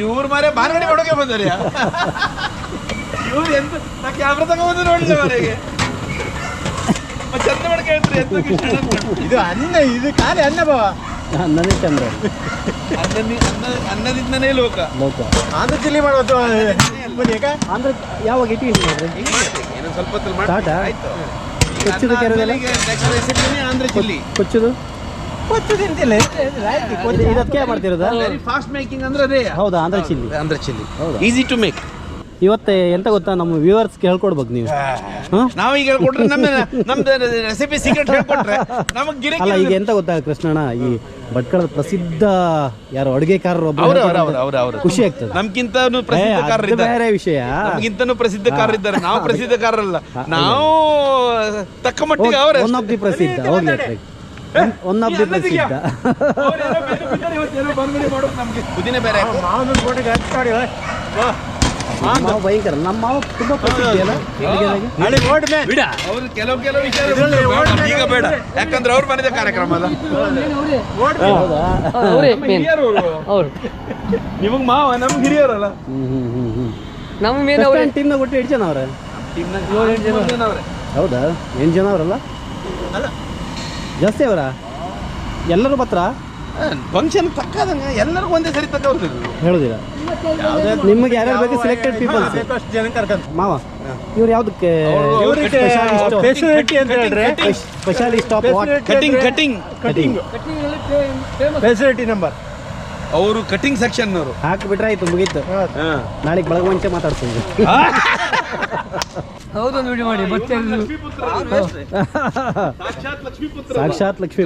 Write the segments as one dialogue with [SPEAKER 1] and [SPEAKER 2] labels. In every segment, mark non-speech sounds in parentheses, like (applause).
[SPEAKER 1] ಇವ್ರು ಮಾರೇ ಬಾರ್ಗಡೆ ಮಾಡೋಕೆ ಬಂದರೆ ಇವ್ರು ಎಂತ ನಾ ಕ್ಯಾಮ್ರಾ ತಗೊಂಡು ನೋಡಿಲ್ಲ ಮನೆಗೆ ಚಂದ ಮಾಡಿ ಕೇಳ್ತಾರೆ ಎಂತ
[SPEAKER 2] ಇದು ಅನ್ನ ಇದು ಖಾಲಿ ಅನ್ನ ಬಾವ.
[SPEAKER 3] ಅನ್ನನೇ ಚಂದ್ರ.
[SPEAKER 1] ಅನ್ನದಿ- ಅನ್ನ ಅನ್ನದಿಂದನೇ ಲೋಕ.
[SPEAKER 3] ಲೋಕ.
[SPEAKER 2] ಆಂಧ್ರ ಚಿಲ್ಲಿ ಮಾಡೋದು
[SPEAKER 3] ಆಂಧ್ರ ಯಾವಾಗ ಇಟ್ಟಿ ಮಾಡ್ರಿ
[SPEAKER 1] ಏನೋ ಸ್ವಲ್ಪ ಹೊತ್ತಲ್ಲಿ ಮಾಡಿ? ಆಯ್ತು.
[SPEAKER 3] ಕೊಚ್ಚಿದ ಕೆರೆದಲ್ಲ?
[SPEAKER 1] ಕೊಚ್ಚದು ಆಂಧ್ರ ಚಿಲ್ಲಿ.
[SPEAKER 3] ಕೊಚ್ಚುದು?
[SPEAKER 2] ಕೊಚ್ಚು ತಿಂತಿಲ್ಲ
[SPEAKER 3] ಇದು- ಇದಕ್ಕೆ ಮಾಡ್ತಿರೋದಾ?
[SPEAKER 1] ಫಾಸ್ಟ್ ಮೇಕಿಂಗ್ ಅಂದ್ರೆ ಅದೇ.
[SPEAKER 3] ಹೌದಾ? ಆಂಧ್ರ ಚಿಲ್ಲಿ.
[SPEAKER 1] ಆಂಧ್ರ ಚಿಲ್ಲಿ.
[SPEAKER 3] ಹೌದಾ?
[SPEAKER 1] ಈಸಿ ಟು ಮೇಕ್
[SPEAKER 3] ಇವತ್ತೆ ಎಂತ ಗೊತ್ತಾ? ನಮ್ಮ ವ್ಯೂವರ್ಸ್ ಹೇಳ್ಕೊಡ್ಬೇಕು ನೀವು.
[SPEAKER 1] ನಾವು ಈಗ ಹೇಳ್ಕೊಟ್ರೆ ನಮ್ಮ ನಮ್ದು ರೆಸಿಪಿ ಸೀಕ್ರೆಟ್ (laughs) ಹೇಳ್ಕೊಟ್ರೆ ನಮಗ್
[SPEAKER 3] ಅಲ್ಲ ಈಗ ಎಂತ ಗೊತ್ತಾ ಕೃಷ್ಣಣ್ಣ? ಈ ಭಟ್ಕಳದ ಪ್ರಸಿದ್ಧ ಯಾರು ಅಡುಗೆಕಾರರು
[SPEAKER 1] ಅವ್ರು
[SPEAKER 3] ಖುಷಿ ಆಗ್ತದೆ.
[SPEAKER 1] ನಮ್ಗಿಂತನೂ ಪ್ರಸಿದ್ಧಕಾರರು ಇದ್ದಾರೆ
[SPEAKER 3] ಬೇರೆ ವಿಷಯ.
[SPEAKER 1] ನಮ್ಗಿಂತನೂ ಪ್ರಸಿದ್ಧಕಾರರಿದ್ದಾರೆ ನಾವು ಪ್ರಸಿದ್ಧಕಾರರಲ್ಲ ನಾವು ತಕ್ಕ ಮಟ್ಟಿಗೆ ಅವರೇ
[SPEAKER 3] ಒನ್ ಆಫ್ ದಿ ಪ್ರಸಿದ್ಧ ಹೋಗ್ಲಿ ಒನ್ ಆಫ್ ದಿ ಪ್ರಸಿದ್ಧ.
[SPEAKER 1] ಪುದೀನ ಬೇರೆ
[SPEAKER 3] ಮಾವ ಭಯಂಕರ. ನಮ್ಮ ಮಾವ ತುಂಬಾ ಅಡುಗೆದಾಗೆ
[SPEAKER 2] ನಾಳೆ ಓಡ್ ಮ್ಯಾನ್
[SPEAKER 1] ಅವ್ರು ಕೆಲವು ಕೆಲವು
[SPEAKER 2] ವಿಷಯ
[SPEAKER 1] ಬೇಡ, ಈಗ ಬೇಡ. ಯಾಕಂದ್ರೆ ಅವ್ರು ಮನೆದ ಕಾರ್ಯಕ್ರಮ ಅಲ್ಲ.
[SPEAKER 4] ಅವರೇ
[SPEAKER 1] ನಮ್ಮ ಹಿರಿಯರು ಅವ್ರು.
[SPEAKER 4] ಅವ್ರು
[SPEAKER 1] ನಿಮಗ್ ಮಾವ ನಮ್ಗೆ ಹಿರಿಯರಲ್ಲ.
[SPEAKER 3] ಹ್ಮ್ ಹ್ಮ್ ಹ್ಮ್ ಹ್ಮ್.
[SPEAKER 4] ನಮ್ಮ ಮೇಲೆ ಅವರೇ.
[SPEAKER 3] ಟೀಮ್ ಒಟ್ಟು ಎಷ್ಟು ಜನ ಅವ್ರೆ? ಹೌದಾ? ಎಂಟು ಜನ ಅವರಲ್ಲ? ಜಾಸ್ತಿ ಅವರ? ಎಲ್ಲರೂ ಬತ್ರ
[SPEAKER 1] ಫಂಕ್ಷನ್ ತಕ್ಕದಂಗ ಎಲ್ಲರಿಗೂ ಒಂದೇ ಸರಿ ತಕ್ಕ
[SPEAKER 3] ಹೇಳುದಿಲ್ಲ. ನಿಮಗೆ ಯಾರ್ಯಾರು ಬೇಕು ಸೆಲೆಕ್ಟೆಡ್ ಪೀಪಲ್
[SPEAKER 2] ಬೇಕಷ್ಟು ಜನ ಕರ್ಕೊಂಡ್
[SPEAKER 3] ಮಾವ ಇವ್ರು ಯಾವ್ದಕ್ಕೆ?
[SPEAKER 2] ಇವ್ರಿಗೆ ಫೆಸಿಲಿಟಿ ಅಂತ ಹೇಳಿದ್ರೆ
[SPEAKER 3] specialist of what
[SPEAKER 1] cutting cutting
[SPEAKER 2] cutting facility number
[SPEAKER 1] ಅವರು ಕಟಿಂಗ್ ಸೆಕ್ಷನ್ ಅವರು.
[SPEAKER 3] ಹಾಕ್ಬಿಟ್ರೆ ಆಯ್ತು ಮುಗೀತು. ನಾಳೆ ಬೆಳಗ್ಗೆ ಮುಂಚೆ ಮಾತಾಡ್ತೀನಿ.
[SPEAKER 4] ಹೌದೊಂದು ವಿಡಿಯೋ ಮಾಡಿ ಮತ್ತೆ
[SPEAKER 1] ಸಾಕ್ಷಾತ್ ಲಕ್ಷ್ಮೀ.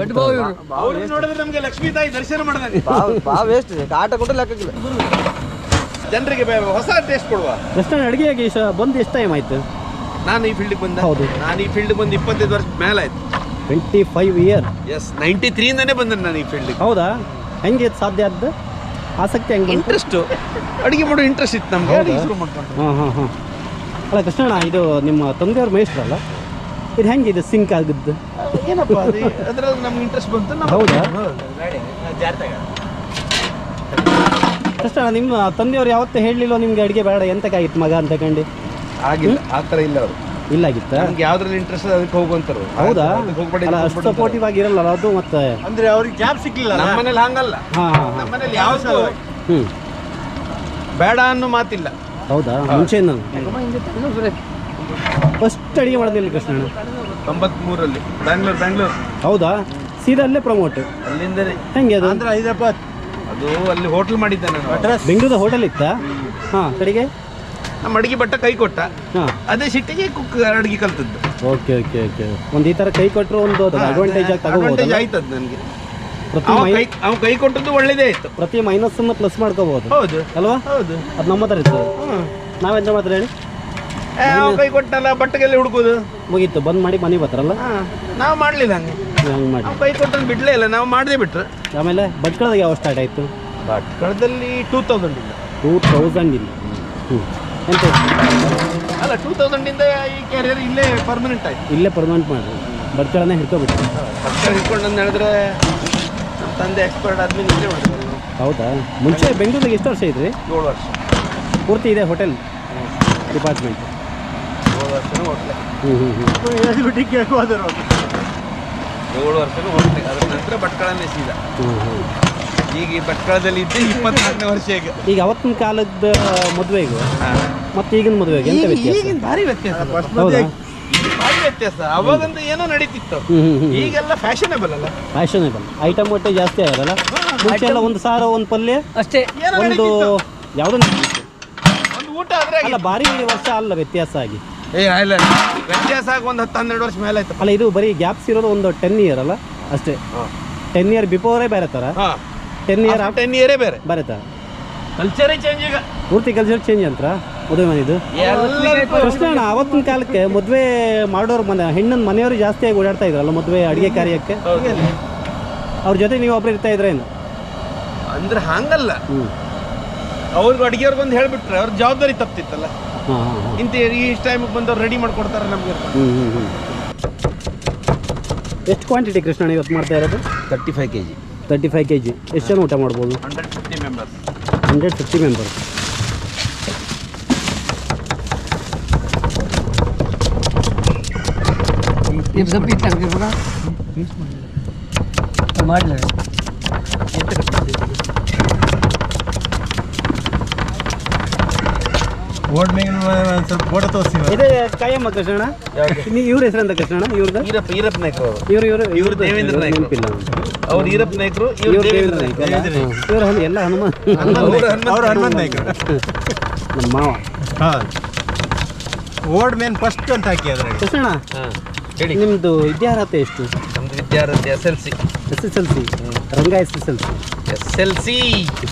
[SPEAKER 1] ನೋಡಿದ್ರೆ ನಮ್ಗೆ ಲಕ್ಷ್ಮೀ ತಾಯಿ ದರ್ಶನ ಮಾಡಿದ್ರೆ.
[SPEAKER 5] ಭಾವ ವೇಸ್ಟ್ ಕಾಟ ಕೊಟ್ಟು ಲೆಕ್ಕಕ್ಕಿಲ್ಲ
[SPEAKER 1] ಜನರಿಗೆ ಬೇ- ಹೊಸ ಟೇಸ್ಟ್ ಕೊಡುವ.
[SPEAKER 3] ಕೃಷ್ಣ ಅಡುಗೆಯಾಗಿ ಬಂದು ಎಷ್ಟು ಟೈಮ್ ಆಯ್ತು?
[SPEAKER 1] ನಾನು ಈ ಫೀಲ್ಡ್ ಬಂದೆ.
[SPEAKER 3] ಹೌದು.
[SPEAKER 1] ನಾನು ಈ ಫೀಲ್ಡ್ ಬಂದು ಇಪ್ಪತ್ತೈದು ವರ್ಷ ಮೇಲೆ ಆಯ್ತು
[SPEAKER 3] twenty five year
[SPEAKER 1] S ninety ತ್ರೀಯಿಂದನೇ ಬಂದೆ ನಾನು ಈ ಫೀಲ್ಡ್
[SPEAKER 3] ಹೌದಾ? ಹೆಂಗೆ ಇದು ಸಾಧ್ಯ ಆದ್ದು? ಆಸಕ್ತಿ ಹೆಂಗೆ
[SPEAKER 1] ಇಂಟ್ರೆಸ್ಟು ಅಡುಗೆ ಅಡಿಗೆ ಮಾಡೋ ಇಂಟ್ರೆಸ್ಟ್ ಇತ್ತು ನಮ್ಗೆ.
[SPEAKER 3] ಹೌದಾ?
[SPEAKER 1] ಶುರು ಮಾಡ್ಕೊಂಡು
[SPEAKER 3] ಹಾಂ ಹಾಂ ಹಾಂ. ಅಲ್ಲ ಕೃಷ್ಣಣ್ಣ ಇದು ನಿಮ್ಮ ತಂದೆಯವ್ರ ಮೇಷ್ಟ್ರಲ್ಲ ಇದು ಹೆಂಗೆ ಇದು ಸಿಂಕ್ ಆಗಿದ್ದು?
[SPEAKER 1] ಏನಪ್ಪ ಅದು ಅದ್ರಲ್ಲಿ ನಮ್ಗೆ ಇಂಟ್ರೆಸ್ಟ್ ಬಂತು ನಾವು
[SPEAKER 3] ಹೌದಾ? ಕೃಷ್ಣಣ್ಣ ನಿಮ್ಮ ತಂದೆಯವರು ಯಾವತ್ತೂ ಹೇಳಲಿಲ್ಲ ನಿಮ್ಗೆ ಅಡುಗೆ ಬೇಡ ಎಂತಕ್ಕಾಗಿತ್ತು ಮಗ ಅಂತ ಕಂಡು?
[SPEAKER 1] ಆಗಿಲ್ಲ ಆ ಥರ ಇಲ್ಲ ಅವರು.
[SPEAKER 3] ಇಲ್ಲಾಗಿತ್ತ?
[SPEAKER 1] ನಮ್ಗೆ ಯಾವ್ದ್ರಲ್ಲಿ ಇಂಟ್ರೆಸ್ಟ್ ಅದಕ್ಕೆ ಹೋಗುವಂತಾರು
[SPEAKER 3] ಹೌದಾ?
[SPEAKER 1] ಅದಕ್ಕೆ ಹೋಗ್ಬೇಡಿ,
[SPEAKER 3] ಅಲ್ಲ ಅಷ್ಟು ಸಪೋರ್ಟಿವ್ ಆಗಿರಲ್ಲ ಅದು ಮತ್ತೆ?
[SPEAKER 2] ಅಂದ್ರೆ ಅವ್ರಿಗೆ ಜಾಬ್ ಸಿಕ್ಲಿಲ್ಲ
[SPEAKER 1] ನಮ್ಮ ಮನೇಲಿ ಹಂಗಲ್ಲ.
[SPEAKER 3] ಹಾಂ ಹಾಂ
[SPEAKER 1] ನಮ್ಮ ಮನೇಲಿ ಯಾವ್ದು
[SPEAKER 3] ಹ್ಞೂ
[SPEAKER 1] ಬೇಡ ಅನ್ನೋ ಮಾತಿಲ್ಲ.
[SPEAKER 3] ಹೌದಾ? ಮುಂಚೆ ನಾನು ಫಸ್ಟ್ ಅಡುಗೆ ಮಾಡೋದಿಲ್ಲ ಕೃಷ್ಣಣ್ಣ
[SPEAKER 1] ತೊಂಬತ್ಮೂರಲ್ಲಿ ಬ್ಯಾಂಗ್ಳೂರ್ ಬ್ಯಾಂಗ್ಳೂರ್.
[SPEAKER 3] ಹೌದಾ? ಸೀದಾ ಅಲ್ಲೇ ಪ್ರಮೋಟ್
[SPEAKER 1] ಅಲ್ಲಿಂದನೇ
[SPEAKER 3] ಹೆಂಗೆ ಅದು?
[SPEAKER 2] ಆಂಧ್ರ ಹೈದರಾಬಾದ್.
[SPEAKER 1] ಅದು ಅಲ್ಲಿ ಹೋಟ್ಲ್ ಮಾಡಿದ್ದೆ ನಾನು.
[SPEAKER 2] ಅಡ್ರೆಸ್?
[SPEAKER 3] ಬೆಂಗಳೂರು ಹೋಟೆಲ್ ಇತ್ತಾ? ಹಾಂ ಕಡೆಗೆ?
[SPEAKER 1] ನಮ್ಮ ಅಡಿಗೆ ಭಟ್ಟ ಕೈ ಕೊಟ್ಟ.
[SPEAKER 3] ಹಾಂ.
[SPEAKER 1] ಅದೇ ಸಿಟ್ಟಿಗೆ ಕುಕ್ ಅಡಿಗೆ ಕಲ್ತದ್ದು.
[SPEAKER 3] Okay okay okay. ಒಂದು ಈ ಥರ ಕೈ ಕೊಟ್ಟರು ಒಂದು ಅಡ್ವಾಂಟೇಜ್ ಆಗಿ
[SPEAKER 1] ಅಡ್ವಾಂಟೇಜ್
[SPEAKER 3] ತಗೋಬಹುದು
[SPEAKER 1] ಆಯ್ತದ ನನಗೆ.
[SPEAKER 3] ಪ್ರತಿ
[SPEAKER 1] ಅವ
[SPEAKER 3] ಮೈ
[SPEAKER 1] ಕೈ ಅವ ಕೈ ಕೊಟ್ಟದ್ದು ಒಳ್ಳೇದೇ ಇತ್ತು.
[SPEAKER 3] ಪ್ರತಿ ಮೈನಸ್ ಅನ್ನು ಪ್ಲಸ್ ಮಾಡ್ಕೋಬಹುದು
[SPEAKER 1] ಹೌದು.
[SPEAKER 3] ಅಲ್ವಾ?
[SPEAKER 1] ಹೌದು.
[SPEAKER 3] ಅದು ನಮ್ಮ ಹತ್ರ ಇರ್ತದೆ. ನಾವೆಂತ ಮಾತ್ರ ಹೇಳಿ?
[SPEAKER 1] ಏ, ಅವ ಕೈ ಕೊಟ್ಟಲ್ಲ ಬಟ್ಟೆಗೆಲ್ಲ ಹುಡುಕೋದು.
[SPEAKER 3] ಮುಗೀತು. ಬಂದ್ ಮಾಡಿ ಮನೆ ಬರ್ತಾರಲ್ಲ?
[SPEAKER 1] ನಾವು ಮಾಡ್ಲಿಲ್ಲ ಹಂಗೆ.
[SPEAKER 3] ಹಂಗೆ ಮಾಡಿ.
[SPEAKER 1] ನಾವು ಬಿಡ್ಲೇ ಇಲ್ಲ ನಾವು ಮಾಡದೇ ಬಿಟ್ರೆ.
[SPEAKER 3] ಆಮೇಲೆ ಭಟ್ಕಳದಾಗ ಯಾವ ಸ್ಟಾರ್ಟ್ ಆಯಿತು?
[SPEAKER 1] ಭಟ್ಕಳದಲ್ಲಿ ಟೂ ತೌಸಂಡ್ ಇಂದ.
[SPEAKER 3] ಟೂ ತೌಸಂಡ್ ಇಲ್ಲ ಹ್ಞೂ ಎಂತ?
[SPEAKER 1] ಅಲ್ಲ ಟೂ ತೌಸಂಡ್ ಇಂದ ಈ ಕ್ಯಾರಿಯರ್ ಇಲ್ಲೇ ಪರ್ಮನೆಂಟ್ ಆಯ್ತು.
[SPEAKER 3] ಇಲ್ಲೇ ಪರ್ಮನೆಂಟ್ ಮಾಡಿರಿ ಭಟ್ಕಳನೇ ಹಿಡ್ಕೊಬಿಟ್ಟು
[SPEAKER 1] ಭಟ್ಕಳ ಹಿಡ್ಕೊಂಡು ಅಂತ ಹೇಳಿದ್ರೆ ನಮ್ಮ ತಂದೆ ಎಕ್ಸ್ಪರ್ಟ್ ಆದ್ಮೇಲೆ ಇಲ್ಲೇ ಮಾಡಿದ್ರು.
[SPEAKER 3] ಹೌದಾ? ಮುಂಚೆ ಬೆಂಗಳೂರಿಗೆ ಎಷ್ಟು ವರ್ಷ ಇದ್ರಿ?
[SPEAKER 1] ಏಳು ವರ್ಷ.
[SPEAKER 3] ಪೂರ್ತಿ ಇದೆ ಹೋಟೆಲ್ ಡಿಪಾರ್ಟ್ಮೆಂಟ್
[SPEAKER 1] ಏಳು ವರ್ಷನೂ ಹೋಟ್ಲೆ.
[SPEAKER 3] ಹ್ಞೂ ಹ್ಞೂ ಹ್ಞೂ
[SPEAKER 2] ಹೇಳ್ಬಿಟ್ಟು ಕೇಳ್ಕೋದ್ರು
[SPEAKER 1] ಏಳು ವರ್ಷನೂ ಹೋಗ್ತೇವೆ ಅದ್ರ ನಂತರ ಭಟ್ಕಳನೇ ಸೀದಾ
[SPEAKER 3] ಹ್ಞೂ ಹ್ಞೂ
[SPEAKER 1] ಈಗ ಈ ಭಟ್ಕಳದಲ್ಲಿ ಇದ್ದೆ ಇಪ್ಪತ್ನಾಲ್ಕನೇ ವರ್ಷ ಈಗ
[SPEAKER 3] ಈಗ ಅವತ್ತಿನ ಕಾಲದ ಮದುವೆಗೂ ಮತ್ತೆ ಈಗಿನ ಮದುವೆಗೆ ಎಂತ ವ್ಯತ್ಯಾಸ?
[SPEAKER 1] ಈಗಿನ ಭಾರಿ ವ್ಯತ್ಯಾಸ.
[SPEAKER 3] ಹೌದಾ?
[SPEAKER 1] ಭಾರಿ ವ್ಯತ್ಯಾಸ. ಅವಾಗಂತ ಏನೋ ನಡೀತಿತ್ತು. ಈಗೆಲ್ಲ ಫ್ಯಾಷನೇಬಲ್ ಅಲ್ಲ.
[SPEAKER 3] ಫ್ಯಾಷನೇಬಲ್ ಐಟಮ್ ಒಟ್ಟೆ ಜಾಸ್ತಿ ಆಗಲ್ಲ ಮುಂಚೆ ಎಲ್ಲ ಒಂದು ಸಾರು ಒಂದು ಪಲ್ಯ?
[SPEAKER 4] ಅಷ್ಟೇ.
[SPEAKER 3] ಒಂದು
[SPEAKER 1] ಯಾವುದೋ
[SPEAKER 3] ಯಾವುದೊಂದು
[SPEAKER 1] ಒಂದು ಊಟ ಆದ್ರೆ
[SPEAKER 3] ಅಲ್ಲ ಭಾರಿ ವರ್ಷ ಅಲ್ಲ ವ್ಯತ್ಯಾಸ ಆಗಿ.
[SPEAKER 1] ಏ ಇಲ್ಲ ವ್ಯತ್ಯಾಸ ಆಗಿ ಒಂದು ಹತ್ತು ಹನ್ನೆರಡು ವರ್ಷ ಮೇಲೆ ಆಯ್ತು.
[SPEAKER 3] ಅಲ್ಲ ಇದು ಬರೀ ಗ್ಯಾಪ್ಸ್ ಇರೋದು ಒಂದು ಟೆನ್ ಇಯರ್ ಅಲ್ಲ? ಅಷ್ಟೇ. ಟೆನ್ ಇಯರ್ ಬಿಫೋರೇ ಬೇರೆ ಥರ
[SPEAKER 1] ಹಾ.
[SPEAKER 3] ಟೆನ್ ಇಯರ್
[SPEAKER 1] ಟೆನ್ ಇಯರೇ ಬೇರೆ.
[SPEAKER 3] ಬೇರೆ ಥರ
[SPEAKER 1] ಕಲ್ಚರೇ ಚೇಂಜ್ ಈಗ.
[SPEAKER 3] ಪೂರ್ತಿ ಕಲ್ಚರ್ ಚೇಂಜ್ ಅಂತ ಮದುವೆ ಮನೆದು ಕೃಷ್ಣಣ್ಣ ಅವತ್ತಿನ ಕಾಲಕ್ಕೆ ಮದುವೆ ಮಾಡೋರು ಮನೆ ಹೆಣ್ಣನ ಮನೆಯವರು ಜಾಸ್ತಿಯಾಗಿ ಓಡಾಡ್ತಾ ಇದ್ರಲ್ಲ ಮದುವೆ ಅಡುಗೆ ಕಾರ್ಯಕ್ಕೆ? ಅವ್ರ ಜೊತೆ ನೀವು ಒಬ್ರು ಇರ್ತಾ ಇದ್ರೇನು
[SPEAKER 1] ಅಂದ್ರೆ ಹಂಗಲ್ಲ.
[SPEAKER 3] ಹ್ಞೂ
[SPEAKER 1] ಅವ್ರಿಗೆ ಬಂದು ಹೇಳ್ಬಿಟ್ರೆ ಅವ್ರ ಜವಾಬ್ದಾರಿ ತಪ್ತಿತ್ತಲ್ಲ.
[SPEAKER 3] ಹಾಂ ಹಾಂ ಹಾಂ
[SPEAKER 1] ಇಂತ ಈ ಟೈಮಿಗೆ ಬಂದವ್ರು ರೆಡಿ ಮಾಡ್ಕೊಡ್ತಾರೆ ನಮಗೆ.
[SPEAKER 3] ಹ್ಞೂ ಹ್ಞೂ ಹ್ಞೂ ಎಷ್ಟು ಕ್ವಾಂಟಿಟಿ ಕೃಷ್ಣ ಇವತ್ತು ಮಾಡ್ತಾ ಇರೋದು?
[SPEAKER 5] Thirty five K G
[SPEAKER 3] thirty five K G ಎಷ್ಟು ಜನ ಊಟ ಮಾಡ್ಬೋದು
[SPEAKER 1] hundred fifty members
[SPEAKER 3] hundred fifty members
[SPEAKER 4] ನೀವು
[SPEAKER 2] ಓಡ್ ಮೇಲೆ ಒಂದು ಸ್ವಲ್ಪ ಫೋಟೋ ತೋರಿಸ್ತೀವಿ.
[SPEAKER 3] ಇದೇ ಕಾಯಮ್ಮ ಕೃಷ್ಣಣ್ಣ? ನೀವು ಇವ್ರ ಹೆಸರಂತ ಕೃಷ್ಣಣ್ಣ? ಇವ್ರದ್ದು?
[SPEAKER 1] ಈರಪ್ಪ ಈರಪ್ಪ ನಾಯ್ಕ ಅವರು.
[SPEAKER 3] ಇವ್ರು ಇವರು
[SPEAKER 1] ಇವ್ರು ದೇವೇಂದ್ರ ನಾಯ್ಕರು.
[SPEAKER 3] ನೆನಪಿಲ್ಲ
[SPEAKER 1] ಅವ್ರು. ಈರಪ್ಪ ನಾಯ್ಕರು
[SPEAKER 3] ಇವ್ರು
[SPEAKER 1] ಇವ್ರು
[SPEAKER 3] ದೇವೇಂದ್ರ ನಾಯ್ಕ ಅಲ್ಲ? ಎಲ್ಲ ಹನುಮಾನ್
[SPEAKER 1] ಅವ್ರು ಹನುಮಂತ
[SPEAKER 2] ನಾಯ್ಕರು.
[SPEAKER 3] ನಮ್ಮ ಮಾವ.
[SPEAKER 2] ಹಾಂ. ಓಡ್ ಮೇನ್ ಫಸ್ಟ್ ಅಂತ ಹಾಕಿ ಅದ್ರಾಗ
[SPEAKER 3] ಕೃಷ್ಣಣ್ಣ
[SPEAKER 1] ಹಾ, ಹೇಳಿ.
[SPEAKER 3] ನಿಮ್ಮದು ವಿದ್ಯಾರ್ಹತೆ ಎಷ್ಟು?
[SPEAKER 1] ನಮ್ದು ವಿದ್ಯಾರ್ಥಿ S L C.
[SPEAKER 3] S S L C. Ranga S S L C.
[SPEAKER 1] S L C.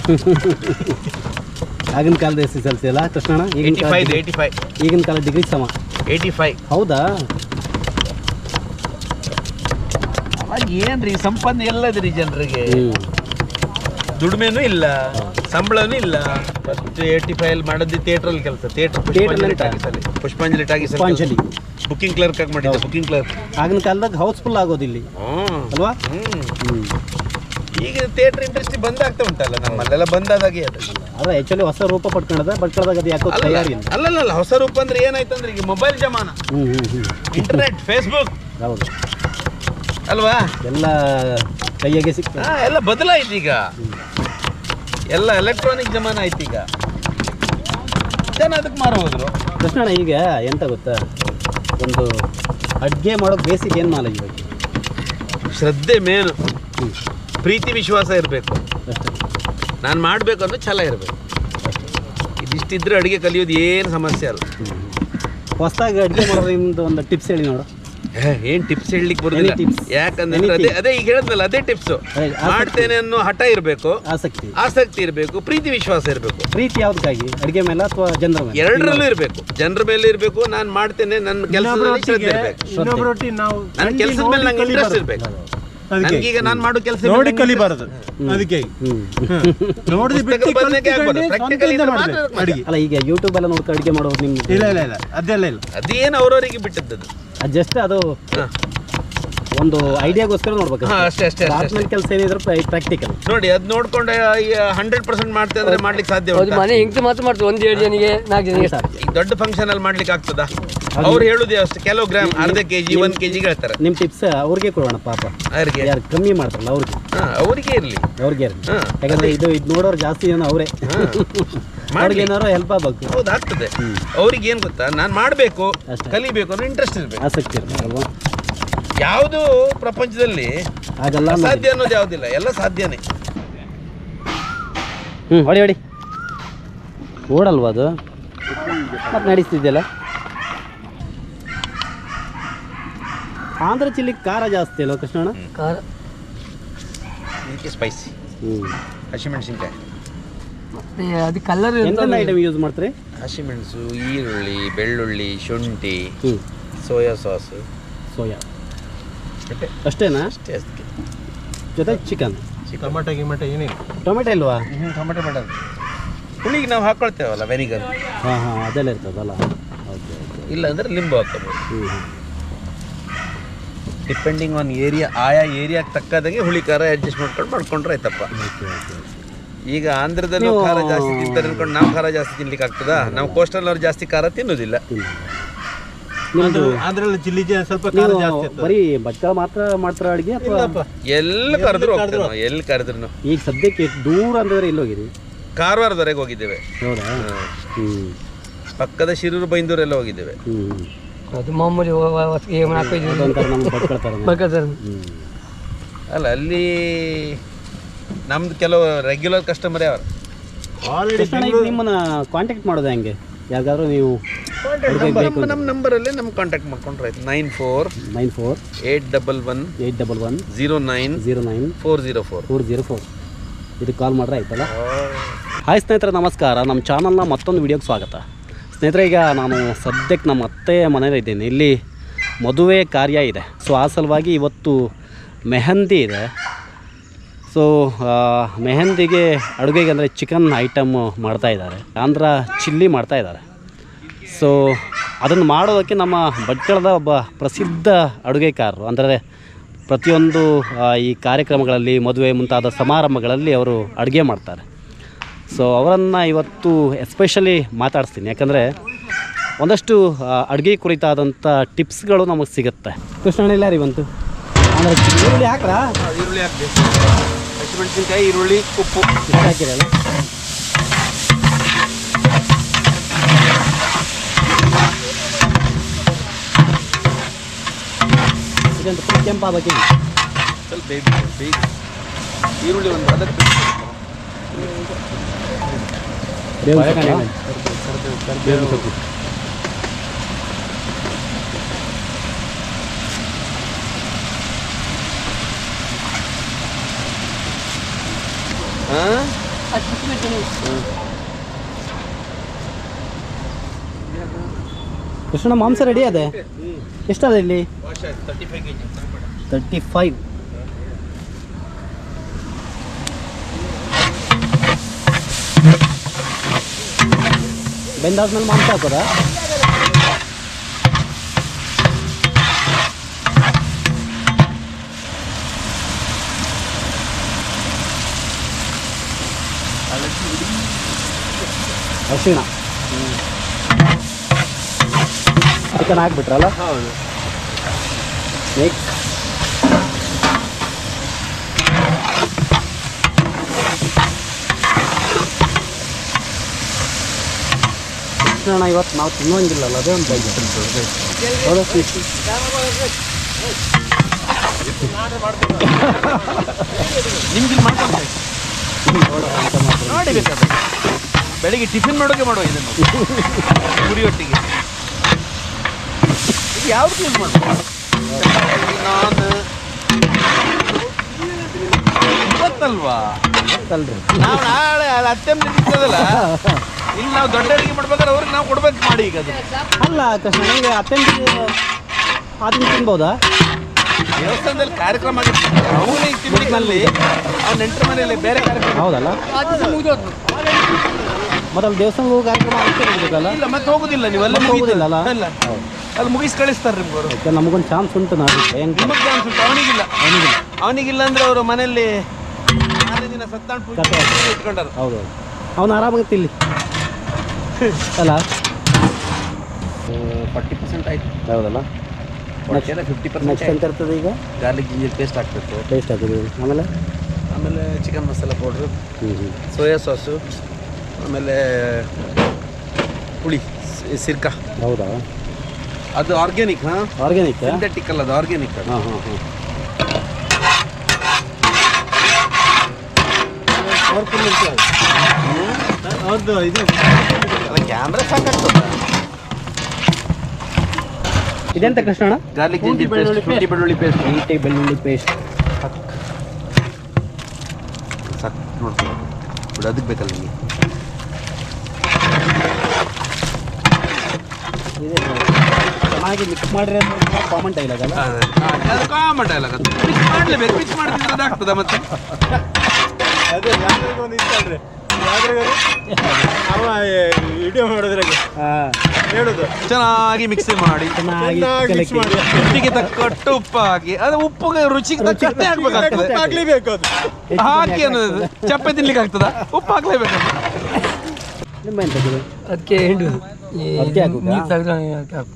[SPEAKER 1] (laughs)
[SPEAKER 3] ಆಗಿನ ಕಾಲದ ಎಸ್ ಎಸ್ ಎಲ್ ಸಿ ಅಲ್ಲ ಕೃಷ್ಣಣ್ಣ ಈಗಿನ
[SPEAKER 1] ಏಯ್ಟಿ
[SPEAKER 3] ಕಾಲ
[SPEAKER 1] ಫೈವ್ ಏಯ್ಟಿ ಫೈವ್
[SPEAKER 3] ಈಗಿನ ಕಾಲ ಡಿಗ್ರಿ ಸಮ.
[SPEAKER 1] ಏಯ್ಟಿ ಫೈವ್
[SPEAKER 3] ಹೌದಾ?
[SPEAKER 1] ಅವಾಗ ಏನ್ರಿ ಸಂಪನ್ನ ಎಲ್ಲದ್ರಿ ಜನರಿಗೆ?
[SPEAKER 3] ಹ್ಞೂ
[SPEAKER 1] ದುಡಿಮೆನೂ ಇಲ್ಲ ಸಂಬಳನೂ ಇಲ್ಲ. ಫಸ್ಟ್ ಏಯ್ಟಿ ಫೈವ್ ಅಲ್ಲಿ ಮಾಡಿದ್ದು ಥಿಯೇಟರ್ ಅಲ್ಲಿ ಕೆಲಸ theatre Pushpanjali talkies Pushpanjali
[SPEAKER 3] Pushpanjali.
[SPEAKER 1] Booking clerk ಆಗಿ ಮಾಡಿದ್ದೆ ಬುಕಿಂಗ್ ಕ್ಲರ್ಕ್
[SPEAKER 3] ಆಗಿನ ಕಾಲದಾಗ ಹೌಸ್ಫುಲ್ ಆಗೋದಿಲ್ಲಿ.
[SPEAKER 1] ಹ್ಮ್.
[SPEAKER 3] ಅಲ್ವಾ?
[SPEAKER 1] ಹ್ಮ್.
[SPEAKER 3] ಹ್ಞೂ
[SPEAKER 1] ಈಗ ಥಿಯೇಟರ್ ಇಂಡಸ್ಟ್ರಿ ಬಂದ್ ಆಗ್ತಾ ಉಂಟಲ್ಲ ನಮ್ಮಲ್ಲೆಲ್ಲ ಬಂದಾದಾಗೆ ಅದು.
[SPEAKER 3] ಅಲ್ಲ ಆ್ಯಕ್ಚುಲಿ ಹೊಸ ರೂಪ ಪಡ್ಕೊಂಡದ ಬಟ್ ಅದು ಯಾಕೋ
[SPEAKER 1] ಅಲ್ಲ
[SPEAKER 3] ತಯಾರಿ ಇಲ್ಲ?
[SPEAKER 1] ಅಲ್ಲ ಹೊಸ ರೂಪ ಅಂದ್ರೆ ಏನಾಯ್ತಂದ್ರೆ ಈಗ ಮೊಬೈಲ್ ಜಮಾನ.
[SPEAKER 3] ಹ್ಞೂ ಹ್ಞೂ ಹ್ಞೂ
[SPEAKER 1] ಇಂಟರ್ನೆಟ್ ಫೇಸ್ಬುಕ್
[SPEAKER 3] ಹೌದು.
[SPEAKER 1] ಅಲ್ವಾ?
[SPEAKER 3] ಎಲ್ಲ ಕೈಯಾಗೆ ಸಿಗ್ತದೆ.
[SPEAKER 1] ಹಾ ಎಲ್ಲ ಬದಲಾಯ್ತು ಈಗ. ಎಲ್ಲ ಎಲೆಕ್ಟ್ರಾನಿಕ್ ಜಮಾನ ಆಯ್ತು ಈಗ. ಜನ ಅದಕ್ಕೆ ಮಾರು ಹೋದ್ರು.
[SPEAKER 3] ಕೃಷ್ಣಣ್ಣ ಈಗ ಎಂತ ಗೊತ್ತಾ? ಒಂದು ಅಡುಗೆ ಮಾಡೋ ಬೇಸಿಕ್ ಏನು ಬೇಕು?
[SPEAKER 1] ಶ್ರದ್ಧೆ ಮೇನು ಪ್ರೀತಿ ವಿಶ್ವಾಸ ಇರಬೇಕು. ನಾನು ಮಾಡಬೇಕು ಅನ್ನೋ ಛಲ ಇರಬೇಕು. ಇದಿಷ್ಟಿದ್ರೆ ಅಡುಗೆ ಕಲಿಯೋದು ಏನು ಸಮಸ್ಯೆ ಅಲ್ಲ.
[SPEAKER 3] ಹೊಸದಾಗಿ ಅಡುಗೆ ಮಾಡೋದ್ರಿಂದ ಒಂದು ಟಿಪ್ಸ್ ಹೇಳಿ ನೋಡು.
[SPEAKER 1] ಏನು ಟಿಪ್ಸ್ ಹೇಳಲಿಕ್ಕೆ ಬರೋದಿಲ್ಲ. ಯಾಕಂದ್ರೆ ಅದೇ ಅದೇ ಈಗ ಹೇಳಿದ್ನಲ್ಲ ಅದೇ ಟಿಪ್ಸು ಮಾಡ್ತೇನೆ ಅನ್ನೋ ಹಠ ಇರಬೇಕು.
[SPEAKER 3] ಆಸಕ್ತಿ.
[SPEAKER 1] ಆಸಕ್ತಿ ಇರಬೇಕು ಪ್ರೀತಿ ವಿಶ್ವಾಸ ಇರಬೇಕು.
[SPEAKER 3] ಪ್ರೀತಿ ಯಾವುದಕ್ಕಾಗಿ? ಅಡುಗೆ ಮೇಲೆ ಅಥವಾ ಜನರ ಮೇಲೆ?
[SPEAKER 1] ಎರಡರಲ್ಲೂ ಇರಬೇಕು. ಜನರ ಮೇಲೆ ಇರಬೇಕು ನಾನು ಮಾಡ್ತೇನೆ ನನ್ನ ಕೆಲಸದಲ್ಲಿ ಇರಬೇಕು. ನನ್ನ ಕೆಲಸದ ಮೇಲೆ ನಂಗೆ ಇಂಟ್ರೆಸ್ಟ್ ಇರಬೇಕು. ನನಗೀಗ ನಾನು ಮಾಡೋ ಕೆಲಸ
[SPEAKER 2] ನೋಡಿ ಕಲಿಬಾರದು. ಅದಕ್ಕೆ. ನೋಡಿದ ಬಿಟ್ಟು
[SPEAKER 3] ಅಲ್ಲ ಈಗ ಯೂಟ್ಯೂಬ್ ಎಲ್ಲ ನೋಡ್ಕೊಂಡು ಅಡುಗೆ ಮಾಡೋದು ನಿಮ್ಗೆ
[SPEAKER 2] ಇಲ್ಲ ಇಲ್ಲ ಇಲ್ಲ. ಅದೆಲ್ಲ ಇಲ್ಲ.
[SPEAKER 1] ಅದೇನು ಅವ್ರವರಿಗೆ ಬಿಟ್ಟದ್ದು
[SPEAKER 3] ಅದು? ಜಸ್ಟ್ ಅದು. ಒಂದು ಐಡಿಯಾಗೋಸ್ಕರ ನೋಡ್ಬೇಕು.
[SPEAKER 1] ಹಾ ಅಷ್ಟೇ ಅಷ್ಟೇ ಅಷ್ಟೇ
[SPEAKER 3] ಕೆಲಸ ಏನಿದ್ರು ಪ್ರಾಕ್ಟಿಕಲ್
[SPEAKER 1] ನೋಡಿ ಅದ್ ನೋಡ್ಕೊಂಡು ಹಂಡ್ರೆಡ್ ಪರ್ಸೆಂಟ್ ಮಾಡ್ತೇವೆ ಅಂದ್ರೆ ಮಾಡ್ಲಿಕ್ಕೆ ಸಾಧ್ಯ
[SPEAKER 4] ಹೌದು
[SPEAKER 1] ಉಂಟಾ
[SPEAKER 4] ಮನೆ ಹಿಂಗೆ ಮಾತ್ರ ಮಾಡ್ತೀವಿ ಒಂದು ಏಳು ಜನಿಗೆ ನಾಲ್ಕು ಜನಿಗೆ
[SPEAKER 1] ಈ ದೊಡ್ಡ ಫಂಕ್ಷನ್ ಅಲ್ಲಿ ಮಾಡ್ಲಿಕ್ಕೆ ಆಗ್ತದ? ಅವ್ರು ಹೇಳುದೇ ಅಷ್ಟು ಕೆಲವು ಗ್ರಾಮ್ ಅರ್ಧ ಕೆಜಿ ಒಂದ್ ಕೆಜಿ ಹೇಳ್ತಾರೆ.
[SPEAKER 3] ನಿಮ್ಮ ಟಿಪ್ಸ್ ಅವ್ರಿಗೆ ಕೊಡೋಣ ಪಾಪ.
[SPEAKER 1] ಅವ್ರಿಗೆ
[SPEAKER 3] ಯಾರು ಕಮ್ಮಿ ಮಾಡ್ತಾರಲ್ಲ ಅವ್ರಿಗೆ.
[SPEAKER 1] ಹಾ ಅವರಿಗೆ ಇರ್ಲಿ.
[SPEAKER 3] ಅವ್ರಿಗೆ ಇರಲಿ.
[SPEAKER 1] ಹಾ.
[SPEAKER 3] ಯಾಕಂದ್ರೆ ಇದು ಇದು ನೋಡೋರು ಜಾಸ್ತಿ ಜನ ಅವರೇ. (laughs) ಅವ್ರಿಗೆ ಏನಾದ್ರು ಹೆಲ್ಪ್ ಆಗ್ಬೇಕು.
[SPEAKER 1] ಹೌದು ಆಗ್ತದೆ. ಅವ್ರಿಗೆ ಏನ್ ಗೊತ್ತಾ? ನಾನು ಮಾಡ್ಬೇಕು
[SPEAKER 3] ಅಷ್ಟೇ.
[SPEAKER 1] ಕಲಿಬೇಕು ಅಂದ್ರೆ ಇಂಟ್ರೆಸ್ಟ್ ಇರ್ಬೇಕು.
[SPEAKER 3] ಆಸಕ್ತಿ ಇರ್ಬೇಕು ಅಲ್ವಾ
[SPEAKER 1] ಯಾವುದು ಪ್ರಪಂಚದಲ್ಲಿ
[SPEAKER 3] ಸಾಧ್ಯ ಅನ್ನೋದು.
[SPEAKER 1] ಅಸಾಧ್ಯ ಅನ್ನೋದು ಯಾವುದಿಲ್ಲ? ಎಲ್ಲ ಸಾಧ್ಯನೇ.
[SPEAKER 3] ಹ್ಞೂ ಹೊಡಿ ಹೊಡಿ. ಓಡಲ್ವಾ ಅದು? ಮತ್ತೆ ನಡೀತಿದ್ಯಲ್ಲ ಆಂಧ್ರ ಚಿಲ್ಲಿ ಖಾರ ಜಾಸ್ತಿ ಅಲ್ವಾ ಕೃಷ್ಣ
[SPEAKER 4] ಖಾರ.
[SPEAKER 1] ಇದಕ್ಕೆ ಸ್ಪೈಸಿ
[SPEAKER 3] ಹ್ಞೂ
[SPEAKER 1] ಹಸಿಮೆಣಸಿನ್ಕಾಯಿ.
[SPEAKER 4] ಮತ್ತೆ ಅದು ಕಲರ್
[SPEAKER 3] ಎಂತೆಲ್ಲ ಐಟಮ್ ಯೂಸ್ ಮಾಡ್ತೀರಿ?
[SPEAKER 1] ಹಸಿಮೆಣಸು ಈರುಳ್ಳಿ ಬೆಳ್ಳುಳ್ಳಿ ಶುಂಠಿ ಸೋಯಾ ಸಾಸ್.
[SPEAKER 3] ಸೋಯಾ. ಅಷ್ಟೇನಾ?
[SPEAKER 1] ಅಷ್ಟೇ ಅದಕ್ಕೆ
[SPEAKER 3] ಜೊತೆ ಚಿಕನ್
[SPEAKER 2] ಟೊಮೆಟೊ ಗಿಮೆಟೊ ಏನಿಲ್ಲ
[SPEAKER 3] ಟೊಮೆಟೊ ಇಲ್ವಾ?
[SPEAKER 1] ಹ್ಞೂ ಟೊಮೆಟೊ ಬೇಡ. ಹುಳಿಗೆ ನಾವು ಹಾಕೊಳ್ತೇವಲ್ಲ ವೆನಿಗರ್
[SPEAKER 3] ಹಾಂ ಹಾಂ ಅದೆಲ್ಲ ಇರ್ತದಲ್ಲ. Okay okay.
[SPEAKER 1] ಇಲ್ಲ ಅಂದರೆ ಲಿಂಬು ಹಾಕೋಬೋದು
[SPEAKER 3] ಹ್ಞೂ ಹ್ಞೂ
[SPEAKER 1] ಡಿಪೆಂಡಿಂಗ್ ಆನ್ ಏರಿಯಾ ಆಯಾ ಏರಿಯಾಗೆ ತಕ್ಕದಾಗೆ ಹುಳಿ ಖಾರ ಅಡ್ಜಸ್ಟ್ ಮಾಡ್ಕೊಂಡು ಮಾಡ್ಕೊಂಡ್ರೆ ಆಯ್ತಪ್ಪ.
[SPEAKER 3] ಓಕೆ ಓಕೆ
[SPEAKER 1] ಈಗ ಆಂಧ್ರದಲ್ಲಿ ಖಾರ ಜಾಸ್ತಿ ತಿಂತಾರೆ ಅನ್ಕೊಂಡು ನಾವು ಖಾರ ಜಾಸ್ತಿ ತಿನ್ಲಿಕ್ಕೆ ಆಗ್ತದಾ ನಾವು ಕೋಸ್ಟಲ್ ಅವ್ರು ಜಾಸ್ತಿ ಖಾರ ತಿನ್ನೋದಿಲ್ಲ.
[SPEAKER 3] ನಿಮ್ಮದು
[SPEAKER 2] ಅದ್ರಲ್ಲಿ ಚಿಲ್ಲಿ ಜ- ಸ್ವಲ್ಪ ಖಾರ ಜಾಸ್ತಿ ಇರ್ತದೆ.
[SPEAKER 3] ಬರೀ ಬಚ್ಚಳ ಮಾತ್ರ ಮಾಡ್ತಾರ ಅಡಿಗೆ ಅಥವಾ
[SPEAKER 2] ಇಲ್ಲಪ್ಪ.
[SPEAKER 1] ಎಲ್ಲಿ ಕರೆದ್ರು ಹೋಗ್ತೇವೆ ನಾವು ಎಲ್ಲಿ ಕರೆದ್ರು
[SPEAKER 3] ಈಗ ಸದ್ಯಕ್ಕೆ ದೂರ ಅಂದ್ರೆ ಎಲ್ಲಿ ಹೋಗಿರಿ
[SPEAKER 1] ಕಾರವಾರದವರೆಗೆ ಹೋಗಿದ್ದೇವೆ.
[SPEAKER 3] ಹೌದಾ?
[SPEAKER 1] ಹಾ.
[SPEAKER 3] ಹ್ಞೂ
[SPEAKER 1] ಪಕ್ಕದ ಶಿರೂರು ಬೈಂದೂರೆಲ್ಲ ಹೋಗಿದ್ದೇವೆ.
[SPEAKER 3] ಹ್ಞೂ
[SPEAKER 4] ಅದು ಮಾಮೂಲಿ ಹೊತ್ತಿಗೆ ನಾಲ್ಕೈದು
[SPEAKER 3] ಅದೊಂಥರ ನಮ್ಗೆ ಭಟ್ಕಳ್ತಾರೆ
[SPEAKER 4] ಬೇಕಾದ್ರೆ
[SPEAKER 3] ಹ್ಞೂ
[SPEAKER 1] ಅಲ್ಲ ಅಲ್ಲಿ ನಮ್ದು ಕೆಲವು ರೆಗ್ಯುಲರ್ ಕಸ್ಟಮರೇ ಅವರು
[SPEAKER 2] ಆಲ್ರೆಡಿ
[SPEAKER 3] ಕೃಷ್ಣ ಈಗ ನಿಮ್ಮನ್ನ ಕಾಂಟ್ಯಾಕ್ಟ್ ಮಾಡೋದು ಹೆಂಗೆ? ಯಾರಿಗಾದ್ರೂ ನೀವು
[SPEAKER 1] ನಮ್ಮ ನಂಬರಲ್ಲೇ ನಮ್ಗೆ ಕಾಂಟ್ಯಾಕ್ಟ್ ಮಾಡ್ಕೊಂಡ್ರೆ ಆಯ್ತು. Nine four
[SPEAKER 3] nine four
[SPEAKER 1] eight double one
[SPEAKER 3] eight double one
[SPEAKER 1] zero nine
[SPEAKER 3] zero nine
[SPEAKER 1] four zero four
[SPEAKER 3] four zero four ಇದು ಕಾಲ್ ಮಾಡ್ರೆ ಆಯ್ತಲ್ಲ? ಹಾಯ್ ಸ್ನೇಹಿತರೆ ನಮಸ್ಕಾರ. ನಮ್ಮ ಚಾನಲ್ನ ಮತ್ತೊಂದು ವಿಡಿಯೋಗೆ ಸ್ವಾಗತ. ಸ್ನೇಹಿತರೆ ಈಗ ನಾನು ಸದ್ಯಕ್ಕೆ ನಮ್ಮ ಅತ್ತೆ ಮನೇಲಿ ಇದ್ದೀನಿ. ಇಲ್ಲಿ ಮದುವೆ ಕಾರ್ಯ ಇದೆ. ಸೊ ಆ ಸಲುವಾಗಿ ಇವತ್ತು ಮೆಹಂದಿ ಇದೆ. ಸೊ ಮೆಹಂದಿಗೆ ಅಡುಗೆಗೆ ಅಂದರೆ ಚಿಕನ್ ಐಟಮ್ ಮಾಡ್ತಾಯಿದ್ದಾರೆ ಆಂಧ್ರ ಚಿಲ್ಲಿ ಮಾಡ್ತಾ ಇದ್ದಾರೆ. ಸೊ ಅದನ್ನು ಮಾಡೋದಕ್ಕೆ ನಮ್ಮ ಭಟ್ಕಳದ ಒಬ್ಬ ಪ್ರಸಿದ್ಧ ಅಡುಗೆಕಾರರು ಅಂದರೆ ಪ್ರತಿಯೊಂದು ಈ ಕಾರ್ಯಕ್ರಮಗಳಲ್ಲಿ ಮದುವೆ ಮುಂತಾದ ಸಮಾರಂಭಗಳಲ್ಲಿ ಅವರು ಅಡುಗೆ ಮಾಡ್ತಾರೆ. ಸೊ ಅವರನ್ನು ಇವತ್ತು ಎಸ್ಪೆಷಲಿ ಮಾತಾಡಿಸ್ತೀನಿ. ಯಾಕಂದರೆ ಒಂದಷ್ಟು ಅಡುಗೆ ಕುರಿತಾದಂಥ ಟಿಪ್ಸ್ಗಳು ನಮಗೆ ಸಿಗುತ್ತೆ. ಕೃಷ್ಣ ಇಲ್ಲ ರೀ ಬಂತು ಅಂದರೆ ಈರುಳ್ಳಿ ಹಾಕ್ರಾ?
[SPEAKER 1] ಈರುಳ್ಳಿ ಹಾಕ್ಬೇಕು. ಹಸಿಮೆಣಸಿನ್ಕಾಯಿ ಈರುಳ್ಳಿ ಉಪ್ಪು.
[SPEAKER 3] ಹಾಕಿರಲ್ಲ? ಇದೊಂದು ಫುಲ್ ಕೆಂಪಾಗಬೇಕು
[SPEAKER 1] ಸ್ವಲ್ಪ ಬೇಗ ಬೇಗ. ಈರುಳ್ಳಿ ಒಂದು ಅದಕ್ಕೆ ಹಾಂ
[SPEAKER 3] ಕೃಷ್ಣ ಮಾಂಸ ರೆಡಿ ಅದೇ ಎಷ್ಟದ ಇಲ್ಲಿ?
[SPEAKER 1] ತರ್ಟಿ ಫೈವ್
[SPEAKER 3] ಬೆಂದಾದ್ಮೇಲೆ ಮಾಂಸ ಹಾಕೋದಾ? ಅರಿಶಿಣ. ಚಿಕನ್ ಹಾಕ್ಬಿಟ್ರಲ್ಲ?
[SPEAKER 1] ಹೌದು.
[SPEAKER 3] ಕೃಷ್ಣಣ್ಣ ಇವತ್ತು ನಾವು ತಿನ್ನೋಂಗಿಲ್ಲಲ್ಲ ಅದೇ ಒಂದು ಬೈಕ್ ಹೌದಾ
[SPEAKER 1] ನಿಮ್ಗೆ ಮಾಡ್ಕೊಂಡು ನೋಡಿ ಬೇಕಾದ್ರೆ. ಬೆಳಿಗ್ಗೆ ಟಿಫಿನ್ ಮಾಡೋಕೆ ಮಾಡುವ ಇದನ್ನು. ಗುರಿ ಇದು ಯಾವ್ದು ಯೂಸ್ ಮಾಡ್ಬೋದು ನಾನು ಗೊತ್ತಲ್ವಾ ನಾವು ನಾಳೆ ಅತ್ತೆಮ್ಮ ನಿಂತಿದ್ದಲ್ಲ ಇಲ್ಲಿ ನಾವು ದೊಡ್ಡ ಅಡಿಗೆ ಮಾಡ್ಬೇಕಾದ್ರೆ ಅವ್ರಿಗೆ ನಾವು ಕೊಡ್ಬೇಕು ಮಾಡಿ ಈಗ ಅದು.
[SPEAKER 3] ಅಲ್ಲ ಕೃಷ್ಣ ನನಗೆ ಅತ್ಯಂತ ಅದನ್ನ ತಿನ್ಬೋದಾ?
[SPEAKER 1] ದೇವಸ್ಥಾನದಲ್ಲಿ ಕಾರ್ಯಕ್ರಮ ಆಗಿತ್ತು. ಅವನಿಗೆ ತಿಂಡಿನಲ್ಲಿ ಅವ್ನ ನೆಂಟರ ಮನೆಯಲ್ಲಿ ಬೇರೆ ಕಾರ್ಯಕ್ರಮ
[SPEAKER 3] ಹೌದಲ್ಲ? ಮೊದಲು ದೇವಸ್ಥಾನದ ಕಾರ್ಯಕ್ರಮ ಆಗ್ತಾ ಇರ್ಬೇಕಲ್ಲ
[SPEAKER 1] ಇಲ್ಲ ಮತ್ತೆ ಹೋಗುದಿಲ್ಲ ನೀವು ಅಲ್ಲ
[SPEAKER 3] ಹೋಗುದಿಲ್ಲ ಅಲ್ಲ?
[SPEAKER 1] ಇಲ್ಲ ಅಲ್ಲಿ ಮುಗಿಸಿ ಕಳಿಸ್ತಾರೆ ನಿಮ್ಗೆ ಅವರು.
[SPEAKER 3] ನಮಗೊಂದು ಚಾನ್ಸ್ ಉಂಟು ನಾನು ಹೆಂಗೆ
[SPEAKER 1] ನಿಮಗೆ ಚಾನ್ಸ್ ಉಂಟು. ಅವನಿಗಿಲ್ಲ. ಅವನಿಗಿಲ್ಲ. ಅವನಿಗಿಲ್ಲ ಅಂದ್ರೆ ಅವರು ಮನೆಯಲ್ಲಿ ಆರನೇ ದಿನ ಸತ್ಯನಾರಾಯಣ ಪೂಜೆ
[SPEAKER 3] ಕಥೆ.
[SPEAKER 1] ಇಟ್ಕೊಂಡಾರು.
[SPEAKER 3] ಹೌದು ಅವನು ಆರಾಮಾಗಿ ತಿಲ್ಲಿ. ಅಲ್ಲ?
[SPEAKER 1] ಫಾರ್ಟಿ ಪರ್ಸೆಂಟ್ ಆಯ್ತು.
[SPEAKER 3] ಹೌದಲ್ಲ?
[SPEAKER 1] ಫಿಫ್ಟಿ
[SPEAKER 3] ನೆಕ್ಸ್ಟ್ ಎಂತ ಇರ್ತದೆ ಈಗ?
[SPEAKER 1] ಗಾರ್ಲಿಕ್ ಜಿಂಜರ್ ಪೇಸ್ಟ್ ಹಾಕ್ಬೇಕು.
[SPEAKER 3] ಟೇಸ್ಟ್ ಆಗ್ತದೆ ಆಮೇಲೆ?
[SPEAKER 1] ಆಮೇಲೆ ಚಿಕನ್ ಮಸಾಲ ಪೌಡ್ರು
[SPEAKER 3] ಹ್ಞೂ ಹ್ಞೂ
[SPEAKER 1] ಸೋಯಾ ಸಾಸು ಆಮೇಲೆ ಹುಳಿ ಸಿರ್ಕಾ.
[SPEAKER 3] ಹೌದಾ?
[SPEAKER 1] ಅದು ಆರ್ಗ್ಯಾನಿಕ್ ಹಾ?
[SPEAKER 3] ಆರ್ಗ್ಯಾನಿಕ್
[SPEAKER 1] ಸಿಂಥೆಟಿಕ್ ಅಲ್ಲ ಅದು ಆರ್ಗ್ಯಾನಿಕ್ ಅದು.
[SPEAKER 3] ಹಾಂ ಹಾಂ ಹಾಂ.
[SPEAKER 2] ಅವ್ರದ್ದು ಇದು.
[SPEAKER 1] ಅಲ್ಲ ಕ್ಯಾಮ್ರಾ ಸಾಕಾಗ್ತದೆ.
[SPEAKER 3] ಇದೆಂತ ಕೃಷ್ಣಣ್ಣ
[SPEAKER 1] ಗಾರ್ಲಿಕ್ ಜಿಂಜಿ ಪೇಸ್ಟ್ ಶುಂಠಿ ಬೆಳ್ಳುಳ್ಳಿ ಪೇಸ್ಟ್
[SPEAKER 3] ಶುಂಠಿ ಬೆಳ್ಳುಳ್ಳಿ ಪೇಸ್ಟ್
[SPEAKER 1] ಸಕ್. ನೋಡ್ತೀನಿ ಬಿಡು ಅದಕ್ಕೆ ಬೇಕಲ್ಲ ನಿಮಗೆ
[SPEAKER 3] ಇದೆ ಚೆನ್ನಾಗಿ ಮಿಕ್ಸ್ ಮಾಡಿದ್ರೆ ಕಾಮನ್ ಡೈಲಾಗ್ ಅಲ್ಲ?
[SPEAKER 1] ಕಾಮನ್ ಡೈಲಾಗ್ ಅದು ಮಿಕ್ಸ್ ಮಾಡಲೇಬೇಕು ಮಿಕ್ಸ್ ಮಾಡಿದ್ರೆ ಅದಾಗ್ತದ ಮತ್ತೆ.
[SPEAKER 2] ಅದೇ ಯಾವ್ದ್ರಾಗ ಒಂದು ಇಷ್ಟ ಯಾವ್ದ್ರಾಗ ಅವ ವಿಡಿಯೋ ಮಾಡೋದ್ರಾಗ
[SPEAKER 3] ಹಾಂ.
[SPEAKER 2] ಹೇಳುದು.
[SPEAKER 1] ಚೆನ್ನಾಗಿ ಮಿಕ್ಸಿ ಮಾಡಿ.
[SPEAKER 3] ಚೆನ್ನಾಗಿ ಕಲಕಿ.
[SPEAKER 2] ಮಾಡಿ.
[SPEAKER 1] ಉಪ್ಪಿಗೆ ತಕ್ಕಟ್ಟು ಉಪ್ಪು ಹಾಕಿ ಅದು ಉಪ್ಪುಗೆ ರುಚಿಗೆ ತಕ್ಕಟ್ಟೆ ಹಾಕ್ಬೇಕಾಗ್ತದೆ
[SPEAKER 2] ಹಾಕ್ಲೇಬೇಕು ಅದು.
[SPEAKER 1] ಹಾಕಿ ಅನ್ನೋದು. ಚಪ್ಪೆ ತಿನ್ಲಿಕ್ಕೆ ಆಗ್ತದ. ಉಪ್ಪು ಹಾಕ್ಲೇಬೇಕು.
[SPEAKER 3] ನಿಮ್ಮ ಎಂತದ್ದು?
[SPEAKER 4] ಅದಕ್ಕೆ ಹಿಂಡು ಈ
[SPEAKER 3] ಅದಕ್ಕೆ ಹಾಕುದಾ?
[SPEAKER 4] ನೀರು ತೆಗೆದ್ರೆ ಅದಕ್ಕೆ ಹಾಕು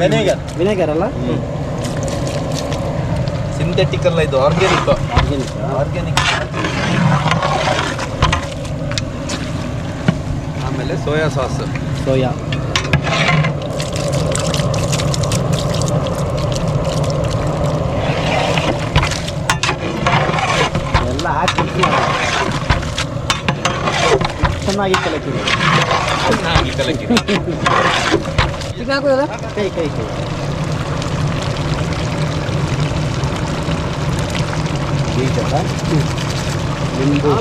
[SPEAKER 2] ವಿನೆಗರ್
[SPEAKER 3] ವಿನೆಗರ್ ಅಲ್ಲ
[SPEAKER 1] ಸಿಂಥೆಟಿಕ್ ಅಲ್ಲ ಇದು ಆರ್ಗ್ಯಾನಿಕ್
[SPEAKER 3] ಆರ್ಗ್ಯಾನಿಕ್
[SPEAKER 1] ಆರ್ಗ್ಯಾನಿಕ್ ಆಮೇಲೆ ಸೋಯಾ ಸಾಸ್
[SPEAKER 3] ಸೋಯಾ ಎಲ್ಲ ಹಾಕಿ mix ಮಾಡಿ. ಚೆನ್ನಾಗಿ ಕಲಕಿದೆ
[SPEAKER 1] ಚೆನ್ನಾಗಿ
[SPEAKER 4] ಕಲಕಿದೆ ಹಾಕೋದಲ್ಲ?
[SPEAKER 3] ಕೈ ಕೈ ಕೈ. ನಿಂಬು.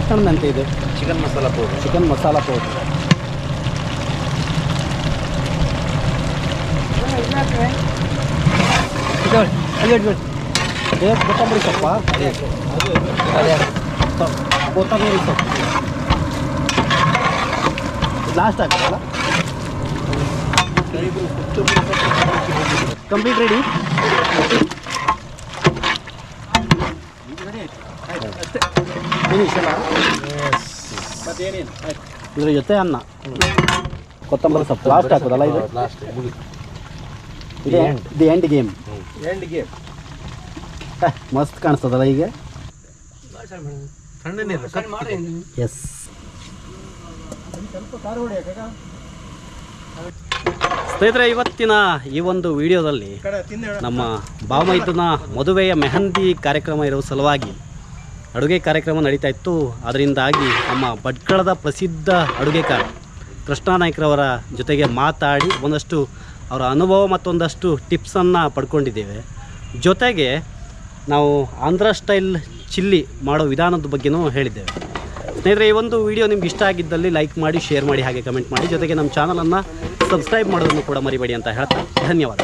[SPEAKER 3] ಎಷ್ಟೊಂದಂತೆ ಇದು?
[SPEAKER 1] Chicken masala powder.
[SPEAKER 3] Chicken masala powder. ಅದೇ ಕೊತ್ತಂಬರಿ ಸೊಪ್ಪ?
[SPEAKER 4] ಅದೇ.
[SPEAKER 3] ಕೊತ್ತಂಬರಿ ಸೊಪ್ಪು. ಲಾಸ್ಟ್ ಆಗ್ತದಲ್ಲ? ಕಂಪ್ಲೀಟ್ ರೆಡಿ ಫಿನಿಶ್ ಅಲ್ಲ? ಇದ್ರ ಜೊತೆ ಅನ್ನ. ಕೊತ್ತಂಬರಿ ಸೊಪ್ಪು. ಲಾಸ್ಟ್ ಆಗ್ತದಲ್ಲ ಇದು?
[SPEAKER 2] ಲಾಸ್ಟ್
[SPEAKER 3] ಇದೆ the end game
[SPEAKER 2] end game
[SPEAKER 3] ಮಸ್ತ್ ಕಾಣಿಸ್ತದಲ್ಲ ಈಗ
[SPEAKER 1] ಸಣ್ಣನಿಲ್ಲ
[SPEAKER 3] ಎಸ್ ಸ್ನೇಹಿತರೆ ಇವತ್ತಿನ ಈ ಒಂದು ವಿಡಿಯೋದಲ್ಲಿ ನಮ್ಮ ಭಾವಮೈದುನ ಮದುವೆಯ ಮೆಹಂದಿ ಕಾರ್ಯಕ್ರಮ ಇರುವ ಸಲುವಾಗಿ ಅಡುಗೆ ಕಾರ್ಯಕ್ರಮ ನಡೀತಾ ಇತ್ತು. ಅದರಿಂದಾಗಿ ನಮ್ಮ ಭಟ್ಕಳದ ಪ್ರಸಿದ್ಧ ಅಡುಗೆಕಾರ ಕೃಷ್ಣ ನಾಯ್ಕರವರ ಜೊತೆಗೆ ಮಾತಾಡಿ ಒಂದಷ್ಟು ಅವರ ಅನುಭವ ಮತ್ತೊಂದಷ್ಟು ಟಿಪ್ಸನ್ನು ಪಡ್ಕೊಂಡಿದ್ದೇವೆ. ಜೊತೆಗೆ ನಾವು ಆಂಧ್ರ ಸ್ಟೈಲ್ ಚಿಲ್ಲಿ ಮಾಡೋ ವಿಧಾನದ ಬಗ್ಗೆನೂ ಹೇಳಿದ್ದೇವೆ. ಸ್ನೇಹಿತರೆ, ಈ ಒಂದು ವಿಡಿಯೋ ನಿಮ್ಗೆ ಇಷ್ಟ ಆಗಿದ್ದಲ್ಲಿ ಲೈಕ್ ಮಾಡಿ, ಶೇರ್ ಮಾಡಿ, ಹಾಗೆ ಕಮೆಂಟ್ ಮಾಡಿ. ಜೊತೆಗೆ ನಮ್ಮ ಚಾನಲನ್ನು ಸಬ್ಸ್ಕ್ರೈಬ್ ಮಾಡೋದನ್ನು ಕೂಡ ಮರಿಬೇಡಿ ಅಂತ ಹೇಳ್ತಾ ಧನ್ಯವಾದ